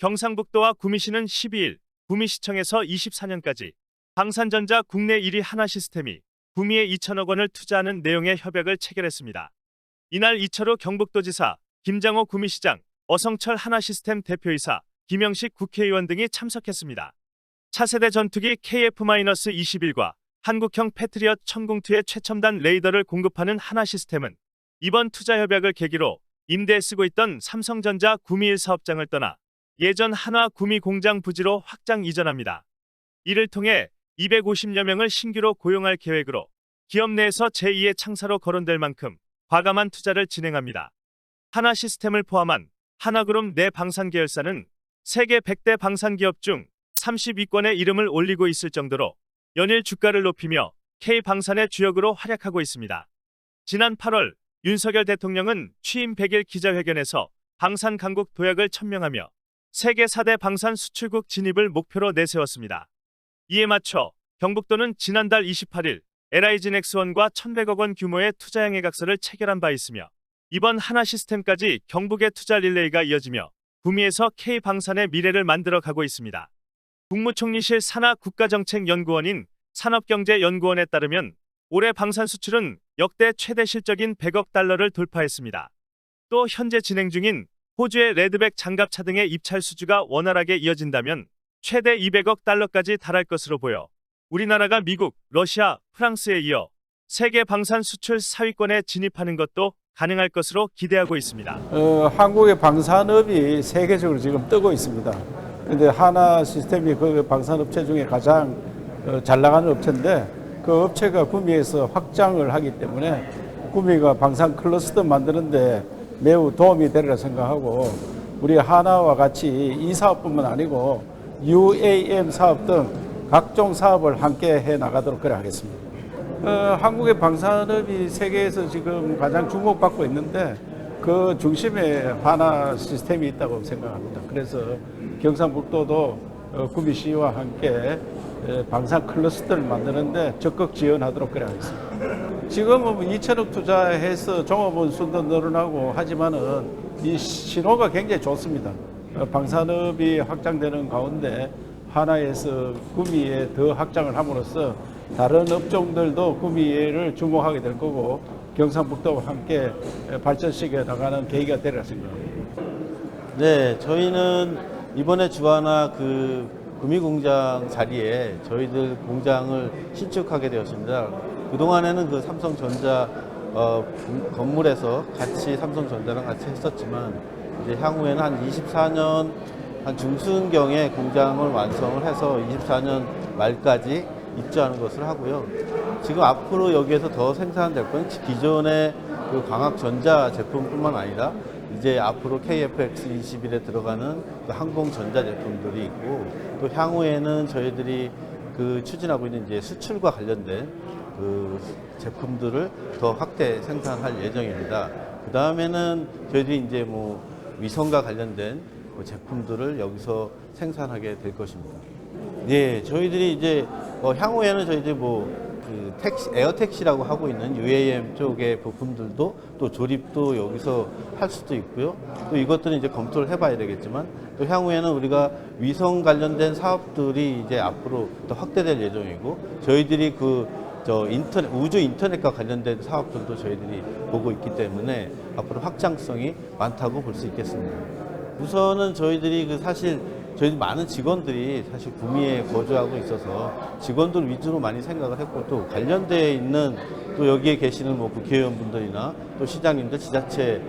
경상북도와 구미시는 12일 구미시청에서 24년까지 방산전자 국내 1위 하나 시스템이 구미에 2천억 원을 투자하는 내용의 협약을 체결했습니다. 이날 이철우 경북도지사, 김장호 구미시장, 어성철 하나시스템 대표이사, 김영식 국회의원 등이 참석했습니다. 차세대 전투기 KF-21과 한국형 패트리엇 천궁투의 최첨단 레이더를 공급하는 하나시스템은 이번 투자 협약을 계기로 임대에 쓰고 있던 삼성전자 구미일 사업장을 떠나 예전 한화 구미 공장 부지로 확장 이전합니다. 이를 통해 250여 명을 신규로 고용할 계획으로 기업 내에서 제2의 창사로 거론될 만큼 과감한 투자를 진행합니다. 하나 시스템을 포함한 하나그룹 내 방산 계열사는 세계 100대 방산 기업 중 30위권의 이름을 올리고 있을 정도로 연일 주가를 높이며 K방산의 주역으로 활약하고 있습니다. 지난 8월 윤석열 대통령은 취임 100일 기자회견에서 방산 강국 도약을 천명하며 세계 4대 방산 수출국 진입을 목표로 내세웠습니다. 이에 맞춰 경북도는 지난달 28일 LIG넥스원과 1,100억 원 규모의 투자양해각서를 체결한 바 있으며 이번 하나 시스템까지 경북의 투자 릴레이가 이어지며 구미에서 K방산의 미래를 만들어 가고 있습니다. 국무총리실 산하 국가정책연구원인 산업경제연구원에 따르면 올해 방산 수출은 역대 최대 실적인 100억 달러를 돌파했습니다. 또 현재 진행 중인 호주의 레드백 장갑차 등의 입찰 수주가 원활하게 이어진다면 최대 200억 달러까지 달할 것으로 보여 우리나라가 미국, 러시아, 프랑스에 이어 세계 방산 수출 4위권에 진입하는 것도 가능할 것으로 기대하고 있습니다. 어, 한국의 방산업이 세계적으로 지금 뜨고 있습니다. 근데 하나 시스템이 그 방산업체 중에 가장 어, 잘 나가는 업체인데 그 업체가 구미에서 확장을 하기 때문에 구미가 방산 클러스터 만드는데 매우 도움이 되리라 생각하고 우리 하나와 같이 이 사업뿐만 아니고 UAM 사업 등 각종 사업을 함께 해 나가도록 그래 하겠습니다. 어, 한국의 방산업이 세계에서 지금 가장 주목받고 있는데 그 중심에 하나 시스템이 있다고 생각합니다. 그래서 경상북도도 어, 구미시와 함께 에, 방산 클러스터를 만드는데 적극 지원하도록 그래 하겠습니다. 지금은 2천억 투자해서 종업원 수도 늘어나고 하지만은 이 신호가 굉장히 좋습니다. 어, 방산업이 확장되는 가운데 하나에서 구미에 더 확장을 함으로써 다른 업종들도 구미를 주목하게 될 거고 경상북도와 함께 발전시켜 나가는 계기가 되리라 생각합니다. 네, 저희는 이번에 주하나 그 구미공장 자리에 저희들 공장을 신축하게 되었습니다. 그동안에는 그 삼성전자 어, 공- 건물에서 같이 삼성전자랑 같이 했었지만 이제 향후에는 한 24년 한 중순경에 공장을 완성을 해서 24년 말까지 입주하는 것을 하고요. 지금 앞으로 여기에서 더 생산될 건 기존의 그 광학전자 제품뿐만 아니라 이제 앞으로 KFX21에 들어가는 그 항공전자 제품들이 있고 또 향후에는 저희들이 그 추진하고 있는 이제 수출과 관련된 그 제품들을 더 확대 생산할 예정입니다. 그 다음에는 저희들이 이제 뭐 위성과 관련된 그 제품들을 여기서 생산하게 될 것입니다. 예, 저희들이 이제 어, 향후에는 저희들이 뭐 그 택시, 에어 택시라고 하고 있는 UAM 쪽의 부품들도 또 조립도 여기서 할 수도 있고요. 또 이것들은 이제 검토를 해봐야 되겠지만 또 향후에는 우리가 위성 관련된 사업들이 이제 앞으로 더 확대될 예정이고 저희들이 그 저 인터넷 우주 인터넷과 관련된 사업들도 저희들이 보고 있기 때문에 앞으로 확장성이 많다고 볼 수 있겠습니다. 우선은 저희들이 그 사실 저희 많은 직원들이 사실 구미에 거주하고 있어서 직원들 위주로 많이 생각을 했고 또 관련되어 있는 또 여기에 계시는 뭐 국회의원분들이나 또 시장님들 지자체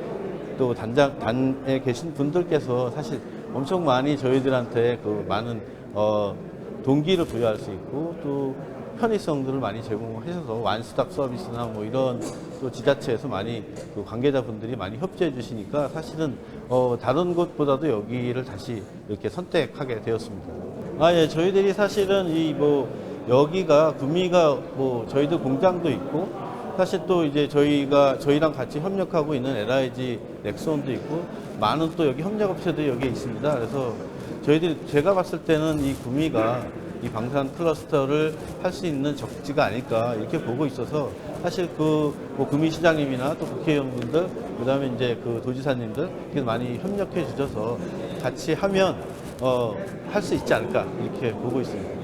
또 단장 단에 계신 분들께서 사실 엄청 많이 저희들한테 그 많은 어 동기를 부여할 수 있고 또 편의성들을 많이 제공하셔서 완스톱 서비스나 뭐 이런 또 지자체에서 많이 그 관계자분들이 많이 협조해 주시니까 사실은 어 다른 곳보다도 여기를 다시 이렇게 선택하게 되었습니다. 아 예, 저희들이 사실은 이 뭐 여기가 구미가 뭐 저희들 공장도 있고 사실 또 이제 저희가 저희랑 같이 협력하고 있는 LIG 넥슨도 있고 많은 또 여기 협력업체들이 여기 있습니다. 그래서 저희들이 제가 봤을 때는 이 구미가 이 방산 클러스터를 할 수 있는 적지가 아닐까 이렇게 보고 있어서 사실 그뭐 구미시장님이나 또 국회의원분들 그다음에 이제 그 도지사님들 많이 협력해 주셔서 같이 하면 어, 할 수 있지 않을까 이렇게 보고 있습니다. 네.